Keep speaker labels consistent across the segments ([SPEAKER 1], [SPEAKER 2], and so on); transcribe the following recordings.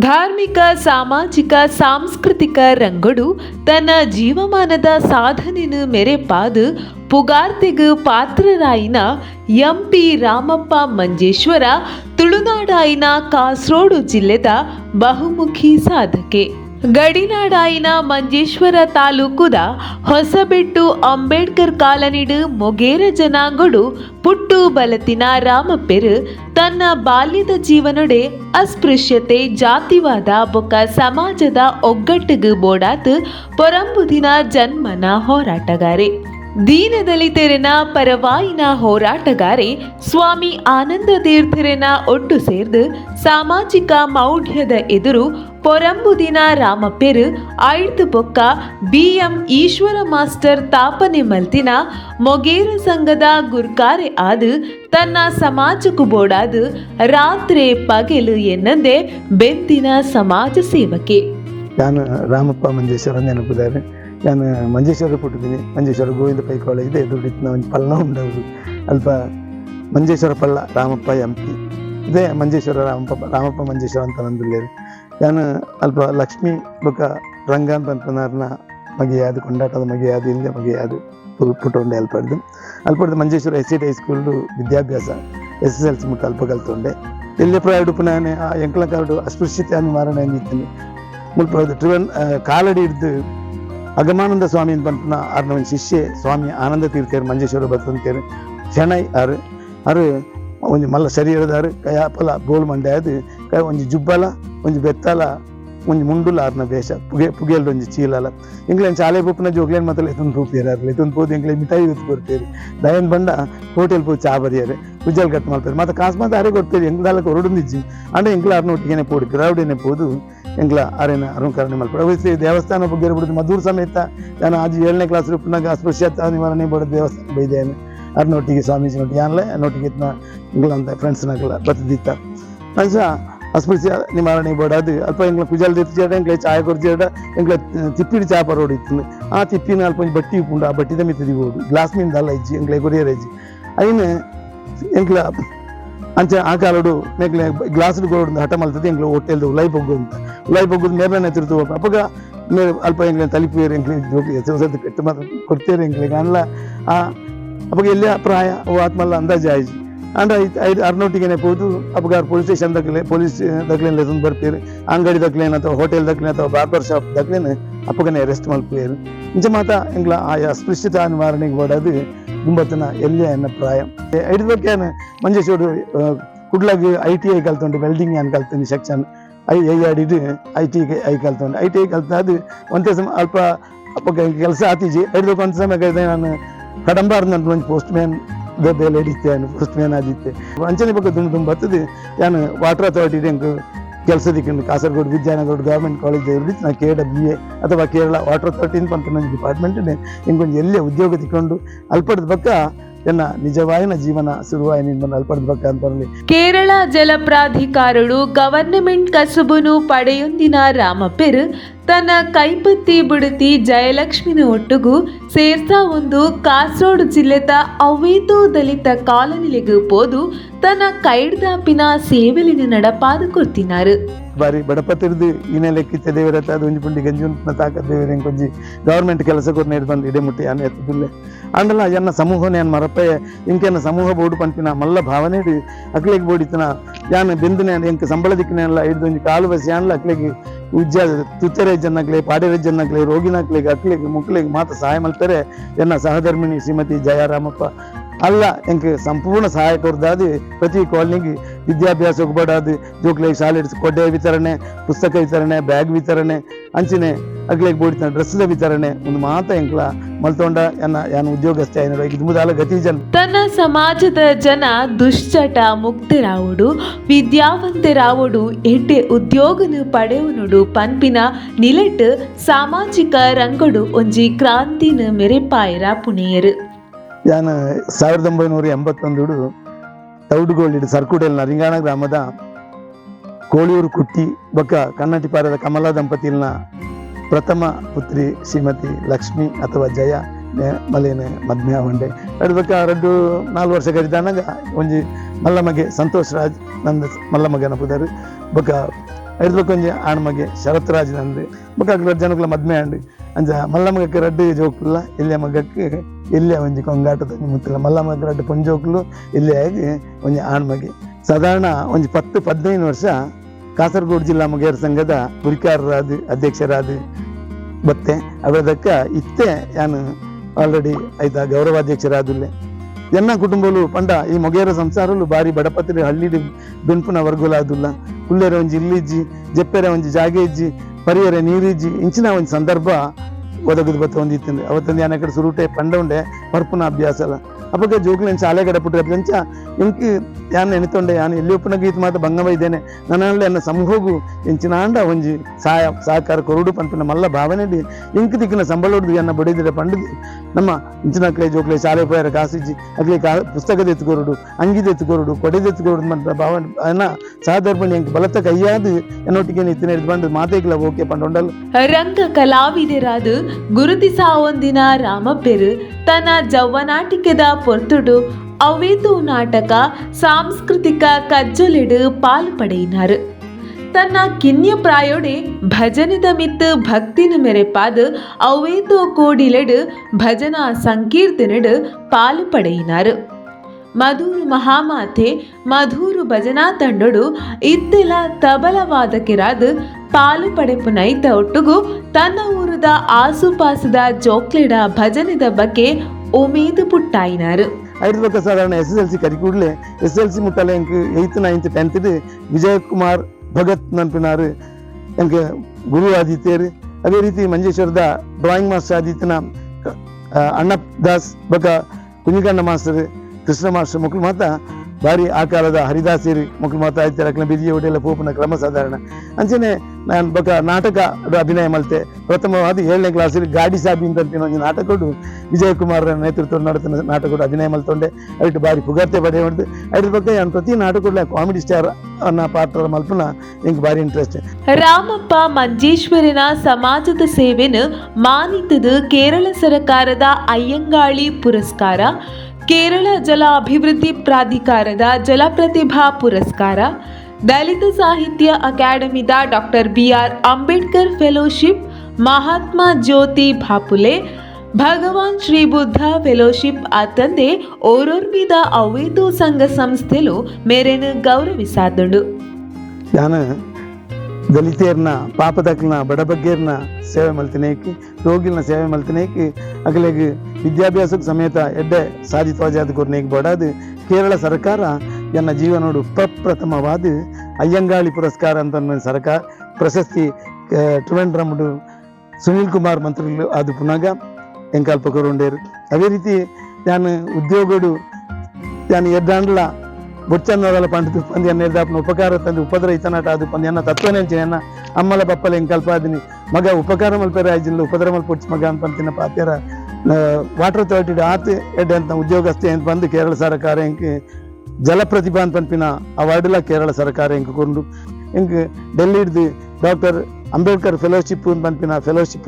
[SPEAKER 1] ಧಾರ್ಮಿಕ, ಸಾಮಾಜಿಕ, ಸಾಂಸ್ಕೃತಿಕ ರಂಗಡು ತನ್ನ ಜೀವಮಾನದ ಸಾಧನೆನ ಮೆರೆಪಾದ ಪುಗಾರ್ತೆಗು ಪಾತ್ರರಾಯಿನ ಎಂ ಪಿ ರಾಮಪ್ಪ ಮಂಜೇಶ್ವರ ತುಳುನಾಡಾಯಿನ ಕಾಸರೋಡು ಜಿಲ್ಲೆದ ಬಹುಮುಖಿ ಸಾಧಕೆ. ಗಡಿನಾಡಾಯಿನ ಮಂಜೇಶ್ವರ ತಾಲೂಕುದ ಹೊಸಬೆಟ್ಟು ಅಂಬೇಡ್ಕರ್ ಕಾಲನಿಡು ಮೊಗೇರ ಜನಾಂಗಡು ಪುಟ್ಟು ಬಲತಿನ ರಾಮಪ್ಪೆರು ತನ್ನ ಬಾಲ್ಯದ ಜೀವನೊಡೆ ಅಸ್ಪೃಶ್ಯತೆ, ಜಾತಿವಾದ ಬೊಕ್ಕ ಸಮಾಜದ ಒಗ್ಗಟ್ಟಿಗೆ ಬೋಡಾತ್ ಪೊರಂಬುದಿನ ಜನ್ಮನ ಹೋರಾಟಗಾರೆ. ದೀನದಲಿತರನ ಪರವಾಯಿನ ಹೋರಾಟಗಾರೆ ಸ್ವಾಮಿ ಆನಂದ ತೀರ್ಥರೆನ ಒಟ್ಟು ಸೇರ್ದು ಸಾಮಾಜಿಕ ಮೌಢ್ಯದ ಎದುರು ಪೊರಂಬುದಿನ ರಾಮಪ್ಪೆರು ಆಯ್ತು ಬೊಕ್ಕ ಬಿ ಎಂ ಈಶ್ವರ ಮಾಸ್ಟರ್ ತಾಪನೆ ಮಲ್ತಿನ, ಮೊಗೇರು ಸಂಘದ ಗುರ್ಕಾರೆ ಆದು, ತನ್ನ ಸಮಾಜಕ್ಕೂ ಬೋಡಾದು, ರಾತ್ರಿ ಪಗೆಲು ಎನ್ನದೆ ಬೆಂದಿನ ಸಮಾಜ ಸೇವಕೆ.
[SPEAKER 2] ನಾನು ರಾಮಪ್ಪ ಮಂಜೇಶ್ವರ ನೆನಪಿದ್ದಾರೆ. ನಾನು ಮಂಜೇಶ್ವರ ಪುಟ್ಟಿದ್ದೀನಿ ಮಂಜೇಶ್ವರ ಗೋವಿಂದ ಪೈ ಕಾಲೇಜ್ ದುಡ್ಡಿತ್ತು ಒಂದು ಪಳ್ಳ ಉಂಡವರು ಅಲ್ಪ ಮಂಜೇಶ್ವರ ಪಳ್ಳ ರಾಮಪ್ಪ ಎಂ ಪಿ. ಇದೇ ಮಂಜೇಶ್ವರ, ರಾಮಪ್ಪ ರಾಮಪ್ಪ ಮಂಜೇಶ್ವರ ಅಂತ ನಂದುಲ್ಲೇರು ನಾನು ಅಲ್ಪ ಲಕ್ಷ್ಮಿ ಬೊಕ ರಂಗ ಅಂತ ಅಂತನಾರ್ನ ಮಗೆಯಾದು, ಕೊಂಡಾಟದ ಮಗೆಯಾದು ಇಲ್ಲದೆ ಮಗೆಯಾದು ಪುಟ್ಟೊಂಡೆ ಅಲ್ಪಡ್ದು. ಅಲ್ಪಡ್ದು ಮಂಜೇಶ್ವರ ಎಸ್ ಸಿ ಟಿ ಹೈಸ್ಕೂಲ್ಡು ವಿದ್ಯಾಭ್ಯಾಸ, ಎಸ್ ಎಸ್ ಎಲ್ ಸಿ ಮುಟ್ಟ ಅಲ್ಪ ಕಲ್ತೊಂಡೆ ಇಲ್ಲಿ ಪ್ರಾಯಡು ಪುನಃ ಆ ಎಂಕಲ ಕಾರ್ಡು ಅಸ್ಪೃಶ್ಯತೆ ಮಾರಣ ಮುಲ್ಪ ಟ್ರಿವನ್ ಕಾಲಡಿ ಹಿಡ್ದು ಅಗಮಾನಂದ ಸ್ವಾಮಿ ಪಂಪನ ಆರ್ನ ಒಂದು ಶಿಷ್ಯೆ ಸ್ವಾಮಿ ಆನಂದ ತೀರ್ಥೇರು ಮಂಜೇಶ್ವರ ಬರ್ತಂತೇರು ಶೆಣೈ ಆರು. ಆರು ಒಂಜಿ ಮಲ್ಲ ಶರೀರದಾರು ಕೈ ಕಯಾಪಲ ಬೋಲ್ ಮಂಡೆ ಅದು ಕೈ ಒಂಜಿ ಜುಬ್ಬಲ ಒಂಜಿ ಬೆತ್ತಲ, ಒಂಜಿ ಮುಂಡುಲ ಆರ್ನ ಬೇಷ, ಪುಗೆ ಪುಗೆಲ್ ಒಂಜಿ ಚೀಲಲ. ಇಂಗ್ಲೆನ್ ಶಾಲೆ ಪುಪ್ಪನ ಜೋಗ್ಲೇನ್ ಮಾತಲ್ಲ ಎತ್ತೊಂದು ಪೂಪೇರು ಆರ್ಲಿ ಎತ್ತೊಂದು ಪೋದು ಇಂಗ್ಲೆ ಮಿಠಾಯಿ ಉತ್ತು ಕೊಡ್ತೇರಿ ದಯನ್ ಬಂಡ ಹೋಟೆಲ್ ಪೂ ಚಾ ಬರಿಯಾರೆ ಉಜ್ಜಲ್ ಕಟ್ ಮಾಡ್ತಾರೆ ಮತ್ತೆ ಕಾಸ್ಮಾತ್ ಅರೆ ಕೊಡ್ತೇರಿ ಎಂಗ್ಲಾಲಕ್ಕೆ ಹೊರಡುಂದಿಜ್ಜಿ ಅಂದ್ರೆ ಎಂಗ್ಲ ಆರ್ನ ಒಟ್ಟಿಗೆನೆ ಪೋಡಿ, ಪಿರಾವಡಿನೇ ಪೋದು ಎಂಗ್ಲ ಅರೇನ ಅರುಂಕರಣೆ ಮಲ್ಪಡ ದೇವಸ್ಥಾನ ಬಗ್ಗೆ ಬಿಡುದು ಮಧುರ್ ಸಮೇತ ನಾನು ಆಜು ಏಳನೇ ಕ್ಲಾಸ್ ರೂಪನಾಗ ಅಸ್ಪೃಶ್ಯತ ನಿವಾರಣೆ ಬಡ ದೇವಸ್ಥಾನ ಬೈದೇನೆ. ಅರ್ನೊಟ್ಟಿಗೆ ಸ್ವಾಮೀಜಿನೊಟ್ಟಿಗೆ ಆನ್ಲೆ ನೊಟ್ಟಿಗೆ ಇಂಗ್ಲ ಅಂತ ಫ್ರೆಂಡ್ಸ್ನಾಗಲ್ಲ ಬತ್ತದಿತ್ತ ಅಂಚ ಅಸ್ಪೃಶ್ಯ ನಿವಾರಣೆ ಬೋಡಾದು ಅಲ್ಪ ಎಂಗ್ಲ ಕುಜಲ್ ತಿರ್ಚೇಡ ಎಂಗ್ಲ ಚಾಯ್ ಕೊರ್ಚೇಡ ಎಂಗ್ಲ ತಿಪ್ಪಿಡಿ ಚಾ ಪರೋಡಿ ಇತ್ತು ಆ ತಿಪ್ಪಿನ ಅಲ್ಪ ಒಂಜಿ ಬಟ್ಟಿ ಉಪ್ಪುಂಡು ಆ ಬಟ್ಟಿದ ಮಿತ್ತದಿ ಬೋಡು ಗ್ಲಾಸ್ ಮೀನ್ ಅಲ್ಲ ಇಜ್ಜಿ ಎಂಗ್ಲ ಕೊರಿಯರ್ ಇಜ್ಜಿ ಐನ್ ಎಂಗ್ಲ ಅಂಚ ಆ ಕಾಲಡು ನೆಗ್ಲೆ ಗ್ಲಾಸ್ ಗೋಡು ಹಠ ಮಲ್ತದೆ ಎಂಗ್ಲ ಹೋಟೆಲ್ದು ಉಲೈ ಬೊಗ್ಗು ಅಂತ ಉಲೈ ಬೊಗ್ಗುದು ಮೇರ್ನೆ ತಿರ್ತು ಅಪ್ಪಗ ಮೇ ಅಲ್ಪ ಎಂಗ್ಲ ತಲಿಪೇರು ಎಂಗ್ಲ ಜೋಗಿ ಹೆಸರು ಕೆಟ್ಟ ಮಾತು ಕೊಡ್ತೇರು ಎಂಗ್ಲಿಗೆ ಅಲ್ಲ ಆ ಅಪ್ಪಗ ಎಲ್ಲಿ ಪ್ರಾಯ ಓ ಆತ್ಮಲ್ಲ ಅಂದಾಜು ಆಯ್ಜಿ ಅಂಡ ಐದು ಅರ್ನೊಟ್ಟಿಗೆ ಪೋದು ಅಪ್ಪಗ ಪೊಲೀಸ್ ಸ್ಟೇಷನ್ ದಕ್ಲೆ ಪೊಲೀಸ್ ದಕ್ಲೇನ್ ಲೆಸನ್ ಬರ್ತೀರಿ. ಅಂಗಡಿ ದಕ್ಲೇನ್ ಅಥವಾ ಹೋಟೆಲ್ ದಕ್ಲೆ ಅಥವಾ ಬಾರ್ಬರ್ ಶಾಪ್ ದಕ್ಲೇನ್ ಅಪ್ಪಗನೆ ಅರೆಸ್ಟ್ ಮಲ್ಪೇರು ಇಂಚ ಮಾತ, ಎಂಗ್ಲ ಆ ಅಸ್ಪೃಶ್ಯತಾ ನಿವಾರಣೆಗೆ ಓಡಾದು ಗುಂಬತ್ತನ ಎಲ್ಲಿ ಎನ್ನ ಪ್ರಾಯ. ಐದು ಬಗ್ಗೆ ಮಂಜೇಶ್ವರ ಕುಡ್ಲಾಗ ಐ ಟಿ ಐ ಕಲ್ತೊಂಡು ವೆಲ್ಡಿಂಗ್ ಏನು ಕಲ್ತೀನಿ ಸೆಕ್ಷನ್ ಐ ಐ ಆಡಿದು ಐ ಟಿ ಐ ಕಲ್ತೊಂಡು ಐ ಟಿ ಐ ಕಲ್ತ ಅದು ಒಂದೇ ಸಮ, ಅಲ್ಪ ಅಪ್ಪ ಕೆಲಸ ಆತೀಜಿ. ಐದು ಒಂದು ಸಮಯ ನಾನು ಕಡಂಬಾರ್ ನನ್ನ ಒಂದು ಪೋಸ್ಟ್ ಮ್ಯಾನ್ ಬೇಲೆ ಹಿಡಿತೆ ಏನು ಮ್ಯಾನ್ ಆದಿತ್ತೆ ಅಂಚನೆ ಬಗ್ಗೆ ತುಂಬ ತುಂಬ ಬರ್ತದೆ. ನಾನು ವಾಟರ್ ಅಥಾರಿಟಿ ಹೆಂಗೆ ಕೆಲಸದಕ್ಕೆ ಕಾಸರಗೋಡು ವಿದ್ಯಾನಗರ ಗೌರ್ಮೆಂಟ್ ಕಾಲೇಜ್ ಹಿಡಿದು ನಾನು ಕೆ ಬಿ ಎ ಅಥವಾ ಕೇರಳ ವಾಟರ್ ಅಥಾರಿಟಿ ಅಂತ ನನ್ನ ಡಿಪಾರ್ಟ್ಮೆಂಟ್ ಹಿಂಗೊಂದು ಎಲ್ಲೇ ಉದ್ಯೋಗ ತಿಕ್ಕೊಂಡು ಅಲ್ಪಡದ ಬಕ್ಕ ಎನ್ನ ನಿಜವಾಯಿನ ಜೀವನ ಶುರುವಾಯಿನಿಂದ ನಿಮ್ಮನ್ನು
[SPEAKER 1] ಕೇರಳ ಜಲ ಪ್ರಾಧಿಕಾರಳು ಗವರ್ನಮೆಂಟ್ ಕಸುಬುನು ಪಡೆಯೊಂದಿನ ರಾಮಪೆರ್ ತನ್ನ ಕೈಪತ್ತಿ ಬುಡತಿ ಜಯಲಕ್ಷ್ಮಿನ ಒಟ್ಟುಗೂ ಸೇರ್ತಾ ಒಂದು ಕಾಸರೋಡು ಜಿಲ್ಲೆದ ಅವೇತು ದಲಿತ ಕಾಲನಿಲೆಗೂ ಪೋದು ತನ್ನ ಕೈಡ್ದಾಪಿನ ಸೇವೆಲಿನ ನಡಪಾದ
[SPEAKER 2] ಬಾರಿ ಬಡಪತಿರ್ದು ಈನೇ ಲೆಕ್ಕಿಚ್ಚ ದೇವರತ್ತ ಅದು ಒಂಜಿ ಪುಂಡಿ ಗಂಜಿ ಉಂಟು ತಾಕ ದೇವರ ಕೊಂಜಿ ಗೌರ್ಮೆಂಟ್ ಕೆಲಸ ಕೊಟ್ಟು ನೀಡಿ ಬಂದು ಇಡೇ ಮುಟ್ಟಿ ಅನ್ನ ಎತ್ತದಿಲ್ಲ ಎನ್ನ ಸಮೂಹ ಏನು ಇಂಕೆನ ಸಮೂಹ ಬೋಡು ಪಂಪಿನ ಮಲ್ಲ ಭಾವನೆ ಅಕ್ಲೆಗೆ ಬೋಡಿತನ, ಯಾನ ಬೆಂದಿನ ಎಂಕ ಸಂಬಳ ದಿಕ್ಕನೆ ಎಲ್ಲ ಹಿಡ್ದು ಒಂಜಿ ಕಾಲು ಬಸಿ ಅನ್ಲ ಅಕ್ಲೆಗೆ ಉಜ್ಜ, ತುತ್ತರೆ ಜನ್ನಕ್ಲೆ ಪಾಡೆರೆ ಜನಗ್ಲೆ ರೋಗಿನಕ್ಲೆಗೆ ಅಕ್ಲೆಗೆ, ಮುಕ್ಲೆಗೆ ಮಾತ್ರ ಸಹಾಯ ಮಾಡ್ತಾರೆ ಎನ್ನ ಸಹಧರ್ಮಿಣಿ ಶ್ರೀಮತಿ ಜಯರಾಮಪ್ಪ. ಅಲ್ಲ, ಎಂಕ್ ಸಂಪೂರ್ಣ ಸಹಾಯ ಕೊಡ್ದಾದು ಪ್ರತಿ ಕಾಲನಿಗೆ ವಿದ್ಯಾಭ್ಯಾಸ ಒಗ್ಬಡಾದು ಜೋಕ್ಲೆ ಶಾಲೆ ಕೊಡ್ಡೆ ವಿತರಣೆ, ಪುಸ್ತಕ ವಿತರಣೆ, ಬ್ಯಾಗ್ ವಿತರಣೆ, ಅಂಚಿನೇ ಅಗ್ಲೆಗೆ ಬೋಡಿತ ಡ್ರೆಸ್ದ ವಿತರಣೆ, ಒಂದು ಮಾತ ಎಂಕ್ಲ, ಮಲ್ತೊಂಡ ಎನ್ನ, ಯಾನು ಉದ್ಯೋಗಸ್ಥೆ ಮುದಾಲ ಗತಿ ಜನ
[SPEAKER 1] ತನ್ನ ಸಮಾಜದ ಜನ ದುಶ್ಚಟ ಮುಕ್ತರಾವುಡು, ವಿದ್ಯಾವಂತರಾವುಡು ಎಡ್ಡೆ ಉದ್ಯೋಗನು ಪಡೆಯುನುಡು ಪನ್ಪಿನ ನಿಲೆಟ್ ಸಾಮಾಜಿಕ ರಂಗಡು, ಒಂಜಿ ಕ್ರಾಂತಿನ ಮೆರೆಪಾಯರ ಪುಣೆಯರು.
[SPEAKER 2] ನಾನು ಸಾವಿರದ ಒಂಬೈನೂರ ಎಂಬತ್ತೊಂದು ತೌಡುಗೋಳಿಡು ಸರ್ಕುಡೆಲ್ ನರಿಂಗಾಣ ಗ್ರಾಮದ ಕೋಳಿಯೂರು ಕುಟ್ಟಿ ಬೊಕ್ಕ ಕನ್ನಟಿಪಾರದ ಕಮಲಾ ದಂಪತಿಲ್ನ ಪ್ರಥಮ ಪುತ್ರಿ ಶ್ರೀಮತಿ ಲಕ್ಷ್ಮಿ ಅಥವಾ ಜಯ ಮಲೇನೆ ಮದ್ಮೆ ಹೊಂಡೆ ಅಡ್ಬೇಕ ರಡ್ಡು ನಾಲ್ಕು ವರ್ಷ ಕರಿದಾನಾಗ ಒಂಜಿ ಮಲ್ಲಮಗೆ ಸಂತೋಷ್ ರಾಜ್ ನಂದು ಮಲ್ಲಮಗನ ಬಕ್ಕ ಐದು ಒಂಜಿ ಆಣ್ಮಗೆ ಶರತ್ ರಾಜ್ ನಂದು. ಅಕ್ಲ ಜನಕ್ಲ ಮದ್ಮೆ ಆಂಡ್. ಅಂಜ ಮಲ್ಲಮಗಕ್ಕೆ ರಡ್ಡು ಜೋಕುಲ್ಲ ಇಲ್ಲಿಯ ಮಗಕ್ಕೆ ಇಲ್ಲಿಯ ಒಂಜಿ ಕೊಂಗಾಟದ ಮುತ್ತಲ ಮಲ್ಲಮ್ಮಗಕ್ಕೆ ರಡ್ಡು ಪೊಂಜೋಕುಲು ಇಲ್ಲಿಯ ಆಗಿ ಒಂಜಿ ಆಣ್ಮಗೆ. ಸಾಧಾರಣ ಒಂಜಿ ಪತ್ತು ಪದಿನೈದು ವರ್ಷ ಕಾಸರಗೋಡು ಜಿಲ್ಲಾ ಮೊಗೇರ ಸಂಘದ ಗುರಿಕಾರರಾದ ಅಧ್ಯಕ್ಷರಾದ ಬತ್ತೆ. ಅವರದಕ್ಕ ಇತ್ತೆ ನಾನು ಆಲ್ರೆಡಿ ಐತ ಗೌರವಾಧ್ಯಕ್ಷರಾದುಲ್ಲೆ ಎನ್ನ ಕುಟುಂಬಲು ಪಂಡ ಈ ಮೊಗೇರ ಸಂಸಾರಲು ಬಾರಿ ಬಡಪತ್ರೆ ಹಳ್ಳಿಡಿ ಬೆನ್ಪುನ ವರ್ಗುಲಾದುಲ್ಲ ಕುಲ್ಲೆರೆ ಒಂಜಿ ಇಲ್ಲಿಜ್ಜಿ, ಜೆಪ್ಪೆರೆ ಒಂಜಿ ಜಾಗೇಜ್ಜಿ, ಪರಿಯರೆ ನೀರಿಜ್ಜಿ, ಇಂಚಿನ ಒಂದು ಸಂದರ್ಭ ಒದಗದು ಬತ್ತ ಒಂದಿತ್ತು ಅವತ್ತೊಂದು ಯಾನ ಕಡೆ ಸುರುಟೆ, ಪಂಡ ಉಂಡೆ ಪರ್ಪುನ ಅಭ್ಯಾಸ ಅಲ್ಲ. ಅಪ್ಪಗೆ ಜೋಗ್ಲೆಂಚ ಶಾಲೆ ಕಡೆ ಪುಟ್ಟ ಎಂಚ ಇಂಕಿ ಯಾನ್ ನೆನೆತೊಂಡೆ ಯಾನು ಎಲ್ಲಿ ಒಪ್ಪನ ಗೀತ ಮಾತ ಬಂಗವ ಇದ್ದೇನೆ. ನನ್ನಲ್ಲಿ ಅನ್ನ ಸಮೂಹಗು ಇಂಚಿನ ಆಂಡ ಒಂಜಿ ಸಹಾಯ ಸಹಕಾರ ಕೊರುಡು ಪಂಪಿನ ಮಲ್ಲ ಭಾವನೆಡಿ ಇಂಕ್ ದಿಕ್ಕಿನ ಸಂಬಳ ಹೊಡೆದು ಎನ್ನ ಬಡಿದಿರ ಪಂಡದು. ನಮ್ಮ ಇಂಚಿನ ಅಕ್ಲೆ ಜೋಕ್ಲೆ ಶಾಲೆ ಪೋಯರ ಕಾಸಿಜಿ ಅಗ್ಲಿ ಕಾ ಪುಸ್ತಕದ ಎತ್ತುಕೊರುಡು ಅಂಗಿದ ಎತ್ತುಕೊರುಡು ಕೊಡೆದ ಎತ್ತುಕೊರುಡು ಮಂತ ಭಾವನೆ ಅನ್ನ ಸಹಧರ್ಮಣಿ ಎಂಕ್ ಬಲತ ಕೈಯಾದು ಎನ್ನೊಟ್ಟಿಗೆ ನಿತ್ತಿನ ಹಿಡಿದು ಬಂದು ಮಾತೇಗ್ಲ ಓಕೆ ಪಂಡೊಂಡಲ್
[SPEAKER 1] ರಂಗ ಕಲಾವಿದರಾದ ಗುರುತಿಸ ಒಂದಿನ ರಾಮಪ್ಪೆರು, ತನ್ನ ಜವ್ವನಾಟಿಕೆದ ಪೊರ್ತುಡು ಅವೇತು ನಾಟಕ, ಸಾಂಸ್ಕೃತಿಕ ಕಜ್ಜಲಿಡು ಪಾಲು ಪಡೆಯಿನಾರು. ತನ್ನ ಕಿನ್ಯ ಪ್ರಾಯೋಡೆ ಭಜನದ ಮಿತ್ತು ಭಕ್ತಿನ ಮೆರೆಪಾದ ಅವೇತೋ ಕೋಡಿಲೆಡು ಭಜನಾ ಸಂಕೀರ್ತನೆಡು ಪಾಲು ಪಡೆಯಿನಾರು. ಮಧುರು ಮಹಾಮಾತೆ, ಮಧುರು ಭಜನಾ ತಂಡೊಡು ಇತ್ತೆಲ ತಬಲವಾದಕಿರಾದ ಪಾಲು ಪಡೆಪು ನೈತ ಒಟ್ಟುಗು ತನ್ನ ಊರದ ಆಸುಪಾಸದ ಜೋಕ್ಲೆಡ ಭಜನೆದ ಬಗ್ಗೆ ಉಮೇದು ಪುಟ್ಟಾಯಿನಾರು.
[SPEAKER 2] ಸಾಧಾರಣ ಎಸ್ ಎಸ್ ಎಲ್ ಸಿ ಕರಿಕೂಡ್ಲೆ ಎಸ್ ಎಲ್ ಸಿ ಮುಟ್ಟಲೆ ಎಂಕ್ eighth ninth tenth Vijayakumar Bhagat ನಂಪಿನಾರು ಎಂಕ್ ಗುರು ಆದಿತ್ಯರು. ಅದೇ ರೀತಿ ಮಂಜೇಶ್ವರದ ಡ್ರಾಯಿಂಗ್ ಮಾಸ್ಟರ್ ಆದಿತ್ಯನ ಅಣ್ಣ ದಾಸ್ ಬಕ ಕುಂಜಿಕಣ್ಣ ಮಾಸ್ಟರ್, ಕೃಷ್ಣ ಮಾಸ್ಟರ್ ಮಕ್ಕಳು ಮಾತ ಬಾರಿ ಆ ಕಾಲದ ಹರಿದಾಸೇರಿ ಮಕ್ಕಳು ಮಾತಾಡ್ತಾರೆ ಅಕ್ಲ ಬಿದಿಯ ಒಡೆಯಲ್ಲ ಪೋಪನ ಕ್ರಮ ಸಾಧಾರಣ. ಅಂಚನೆ ನಾನು ಬಕ ನಾಟಕ ಅಭಿನಯ ಮಲ್ತೆ ಪ್ರಥಮವಾದ ಏಳನೇ ಕ್ಲಾಸಲ್ಲಿ ಗಾಡಿ ಸಾಬಿ ಅಂತ ಒಂದು ನಾಟಕ ವಿಜಯ್ ಕುಮಾರ್ ನೇತೃತ್ವ ನಡೆದ ನಾಟಕ ಅಭಿನಯ ಮಲ್ತೊಂಡೆ ಅಷ್ಟು ಬಾರಿ ಪುಗರ್ತೆ ಪಡೆ ಹೊಡೆದು. ಅದ್ರ ಬಗ್ಗೆ ನಾನು ಪ್ರತಿ ನಾಟಕಡ್ಲ ಕಾಮಿಡಿ ಸ್ಟಾರ್ ಅನ್ನ ಪಾತ್ರ ಮಲ್ಪನ ನಿಂಗೆ ಬಾರಿ ಇಂಟ್ರೆಸ್ಟ್
[SPEAKER 1] ರಾಮಪ್ಪ ಮಂಜೇಶ್ವರನ ಸಮಾಜದ ಸೇವೆನ ಮಾನಿತದ ಕೇರಳ ಸರ್ಕಾರದ ಅಯ್ಯಂಗಾಳಿ ಪುರಸ್ಕಾರ. ಕೇರಳ ಜಲ ಅಭಿವೃದ್ಧಿ ಪ್ರಾಧಿಕಾರದ ಜಲಪ್ರತಿಭಾ ಪುರಸ್ಕಾರ, ದಲಿತ ಸಾಹಿತ್ಯ ಅಕಾಡೆಮಿದ doctor B R Ambedkar fellowship, Mahatma Jyoti Bhapule Bhagwan Shri Buddha fellowship ಅತ್ತಂದೆ ಓರೋರ್ಮಿದ ಅವೇತು ಸಂಘ ಸಂಸ್ಥೆಲು ಮೇರೆನು ಗೌರವಿಸಾದುಂಡು
[SPEAKER 2] ನಾನು ದಲಿತೇರ್ನ ಪಾಪದಕ್ಲನ ಬಡಬಗ್ಗೇರ್ನ ಸೇವೆ ಮಲ್ತಿನೇಕಿ ರೋಗಿಲ್ನ ಸೇವೆ ಮಲ್ತಿನೇಕಿ ಅಗಲಿಗೆ ವಿದ್ಯಾಭ್ಯಾಸಕ್ಕೆ ಸಮೇತ ಎಡ್ಡೆ ಸಾಧಿತವಾಜಾದ ಕೊರ್ನೇಗೆ ಬಡಾದು ಕೇರಳ ಸರ್ಕಾರ ಎನ್ನ ಜೀವನೋಡು ಪ್ರಪ್ರಥಮವಾದ ಅಯ್ಯಂಗಾಳಿ ಪುರಸ್ಕಾರ ಅಂತ ಒಂದು ಸರ್ಕಾರ ಪ್ರಶಸ್ತಿ ಆ, ಟ್ರಿವೆಂಡ್ರಮ್ಡು ಸುನೀಲ್ ಕುಮಾರ್ ಮಂತ್ರಿಗಳು ಅದು ಪುನಗ ಎಂಕಲ್ಪ ಕೊರುಂಡೇರು ಅದೇ ರೀತಿ ನಾನು ಉದ್ಯೋಗಡು ನಾನು ಎಡ್ಡಾಂಡ್ಲ ಬೊಚ್ಚನ್ನೋದಲ ಪಂಡಿತು ಪಂದಿ ನಿರ್ದಾಪನ ಉಪಕಾರ ತಂದು ಉಪದ್ರ ಇತನಾಟ ಅದು ಪಂದಿ ಅನ್ನ ತತ್ವನೆಂಚಿನ ಅಮ್ಮಲ ಬಪ್ಪಲ ಇಂಕಲ್ಪಾದಿನಿ ಮಗ ಉಪಕಾರ ಮಲ್ಪೇರ ಆಯ್ಜಿಲ್ಲ ಉಪದ್ರ ಮಲ್ಪೊಡ್ಚ್ ಮಗ ಅಂತಿನ ಪಾತ್ಯರ. ವಾಟರ್ ಅಥಾರಿಟಿ ಆತ ಎಡ್ಡೆ ಅಂತ ಉದ್ಯೋಗಸ್ಥೆ ಅಂತ ಬಂದು ಕೇರಳ ಸರ್ಕಾರ ಹೆಂಗ್ ಜಲ ಪ್ರತಿಭಾ ಅಂತ ಪಂಪಿನ ಅವಾರ್ಡ್ಲ ಕೇರಳ ಸರ್ಕಾರ ಹೆಂಗ್ ಕೊಂಡು ಹೆಂಗ್ ಡೆಲ್ಲಿ ಹಿಡ್ದು ಡಾಕ್ಟರ್ ಅಂಬೇಡ್ಕರ್ ಫೆಲೋಶಿಪ್ ಪಂಪಿನ ಫೆಲೋಶಿಪ್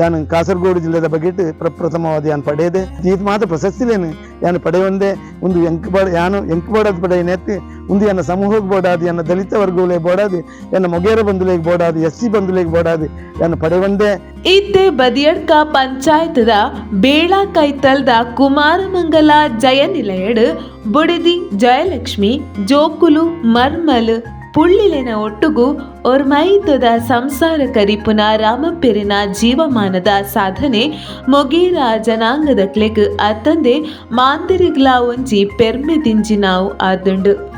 [SPEAKER 2] ಯಾನು ಕಾಸರಗೋಡು ಜಿಲ್ಲೆದ ಬಗೆಟ್ ಪ್ರಪ್ರಥಮವಾದ ಯಾನ್ ಪಡೆಯದೆ ಈ ಮಾತ್ರ ಪ್ರಶಸ್ತಿಲೇನು ಯಾನು ಪಡೆಯೊಂದೇ ಒಂದು ಎಂಕ್ ಬಡ ಯಾನು ಎಂಕ್ ಬೋಡದ್ ಪಡೆಯ ನೆತ್ತಿ ಒಂದು ಯಾನ ಸಮೂಹಕ್ಕೆ ಬೋಡಾದಿ ಯಾನ ದಲಿತ ವರ್ಗಗಳಿಗೆ ಬೋಡಾದಿ ಎನ್ನ ಮೊಗೇರ ಬಂಧುಲೆಗೆ ಬೋಡಾದಿ ಎಸ್ ಸಿ ಬಂಧುಲೆಗೆ ಬೋಡಾದಿ ಯಾನ ಪಡೆಯೊಂದೇ
[SPEAKER 1] ಇತ್ತೆ ಬದಿಯಡ್ಕ ಪಂಚಾಯತದ ಬೇಳ ಕೈತಲ್ದ ಕುಮಾರಮಂಗಲ ಜಯನಿಲಯಡ್, ಬುಡಿದಿ ಜಯಲಕ್ಷ್ಮಿ, ಜೋಕುಲು ಮರ್ಮಲ್ ಪುಳ್ಳಿಲೆನ ಒಟ್ಟುಗು ಒರ್ಮೈತದ ಸಂಸಾರ ಕರಿಪುನ ರಾಮಪೆರಿನ ಜೀವಮಾನದ ಸಾಧನೆ ಮೊಗೇರ ಜನಾಂಗದ ಕ್ಲೆಗ್ ಅತ್ತಂದೆ ಮಾಂದಿರಿಗ್ಲಾ ಒಂಜಿ ಪೆರ್ಮೆ ದಿಂಜಿ ನಾವು ಆದುಂಡು.